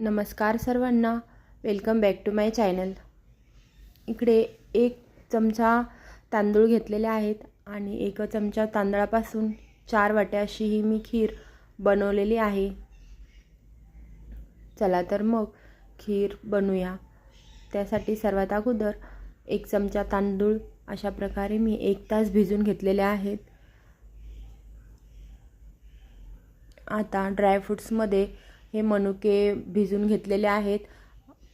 नमस्कार सर्वांना. Welcome back to my channel इकडे एक चमचा तांदूळ घेतलेले आहेत आणि एक चमचा तांदळापासून चार वाट्या अशी ही मी खीर बनवलेली आहे. चला तर मग खीर बनवूया. त्यासाठी सर्वात अगोदर एक चमचा तांदूळ अशा प्रकारे मी एक तास भिजून घेतलेले आहेत. आता ड्रायफ्रूट्समध्ये हे मनुके भिजून घेतलेले आहेत.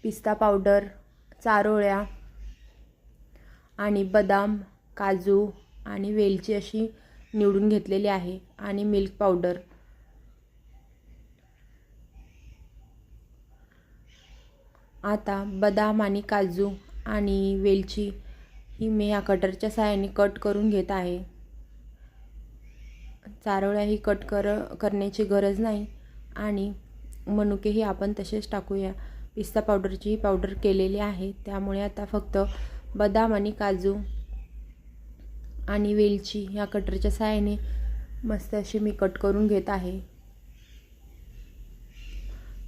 पिस्ता पावडर चारोळ्या आणि बदाम काजू आणि वेलची अशी निवडून घेतलेली आहे आणि मिल्क पावडर. आता बदाम आणि काजू आणि वेलची ही मी ह्या कटरच्या साहाय्याने कट करून घेत आहे. चारोळ्याही कट कर करण्याची गरज नाही आणि मनुकेही आपण तसेच टाकूया. पिस्ता पावडरचीही पावडर केलेली आहे. त्यामुळे आता फक्त बदाम आणि काजू आणि वेलची या कटरच्या सहाय्याने मस्त अशी मी कट करून घेत आहे.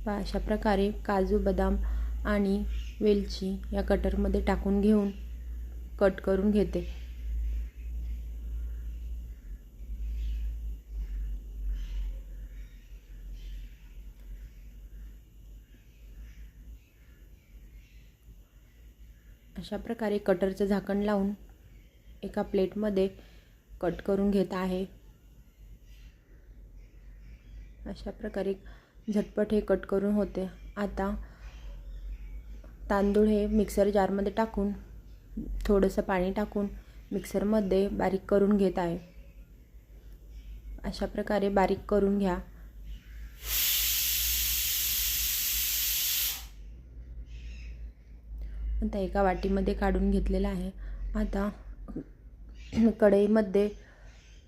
अशा प्रकारे काजू बदाम आणि वेलची या कटरमध्ये टाकून घेऊन कट करून घेते. अशा प्रकारे कटरचं झाकण लावून एका प्लेटमध्ये कट करून घेत आहे. अशा प्रकारे झटपट हे कट करून होते. आता तांदूळ हे मिक्सर जारमध्ये टाकून थोडंसं पाणी टाकून मिक्सरमध्ये बारीक करून घेत आहे. अशा प्रकारे बारीक करून घ्या. आता एका वाटीमध्ये काढून घेतलेलं आहे. आता कढईमध्ये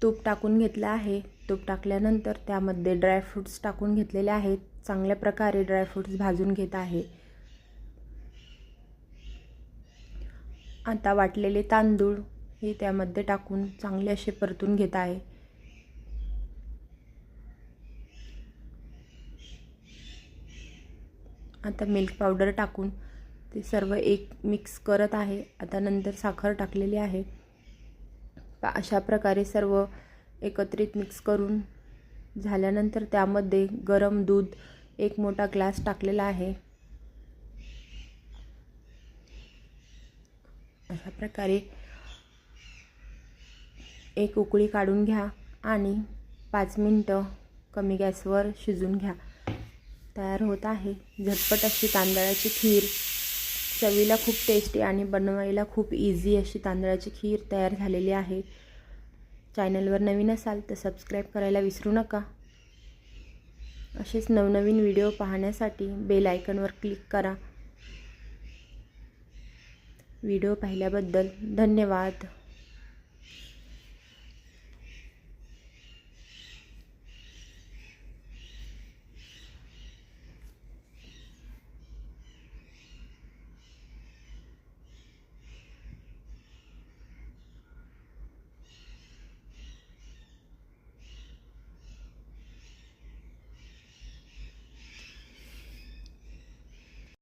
तूप टाकून घेतलं आहे. तूप टाकल्यानंतर त्यामध्ये ड्रायफ्रूट्स टाकून घेतलेले आहेत. चांगल्या प्रकारे ड्रायफ्रूट्स भाजून घेत आहे. आता वाटलेले तांदूळ हे त्यामध्ये टाकून चांगले असे परतून घेत आहे. आता मिल्क पावडर टाकून ते सर्व एक मिक्स करत आहे. आता नंतर साखर टाकलेली आहे. अशा प्रकारे सर्व एकत्रित मिक्स करून झाल्यानंतर त्यामध्ये गरम दूध एक मोठा ग्लास टाकलेला आहे. अशा प्रकारे एक उकळी काढून घ्या आणि पाच मिनटं कमी गॅसवर शिजून घ्या. तयार होत आहे. झटपट अशी तांदळाची खीर चवीला खूप टेस्टी आणि बनवायला खूप इझी अशी तांदळाची खीर तयार झालेली आहे. चॅनलवर नवीन असाल तर सबस्क्राईब करायला विसरू नका. असेच नवनवीन व्हिडिओ पाहण्यासाठी बेल आयकनवर क्लिक करा. व्हिडिओ पाहिल्याबद्दल धन्यवाद.